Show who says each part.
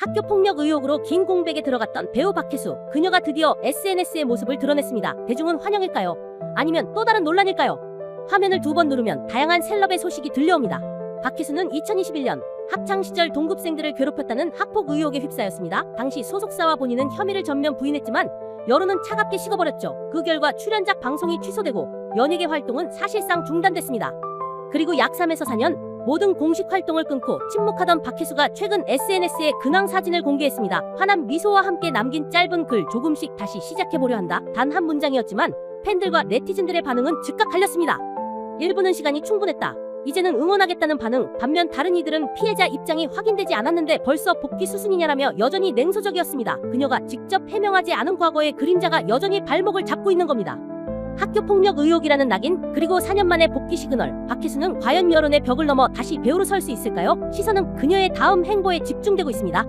Speaker 1: 학교 폭력 의혹으로 긴 공백에 들어갔던 배우 박혜수. 그녀가 드디어 SNS의 모습을 드러냈습니다. 대중은 환영일까요? 아니면 또 다른 논란일까요? 화면을 두 번 누르면 다양한 셀럽의 소식이 들려옵니다. 박혜수는 2021년 학창 시절 동급생들을 괴롭혔다는 학폭 의혹에 휩싸였습니다. 당시 소속사와 본인은 혐의를 전면 부인했지만 여론은 차갑게 식어버렸죠. 그 결과 출연작 방송이 취소되고 연예계 활동은 사실상 중단됐습니다. 그리고 약 3에서 4년 모든 공식 활동을 끊고 침묵하던 박혜수가 최근 SNS에 근황 사진을 공개했습니다. 환한 미소와 함께 남긴 짧은 글 조금씩 다시 시작해보려 한다. 단 한 문장이었지만 팬들과 네티즌들의 반응은 즉각 갈렸습니다. 1분은 시간이 충분했다. 이제는 응원하겠다는 반응. 반면 다른 이들은 피해자 입장이 확인되지 않았는데 벌써 복귀 수순이냐라며 여전히 냉소적이었습니다. 그녀가 직접 해명하지 않은 과거의 그림자가 여전히 발목을 잡고 있는 겁니다. 학교 폭력 의혹이라는 낙인 그리고 4년 만에 복귀 시그널 박혜수는 과연 여론의 벽을 넘어 다시 배우로 설 수 있을까요? 시선은 그녀의 다음 행보에 집중되고 있습니다.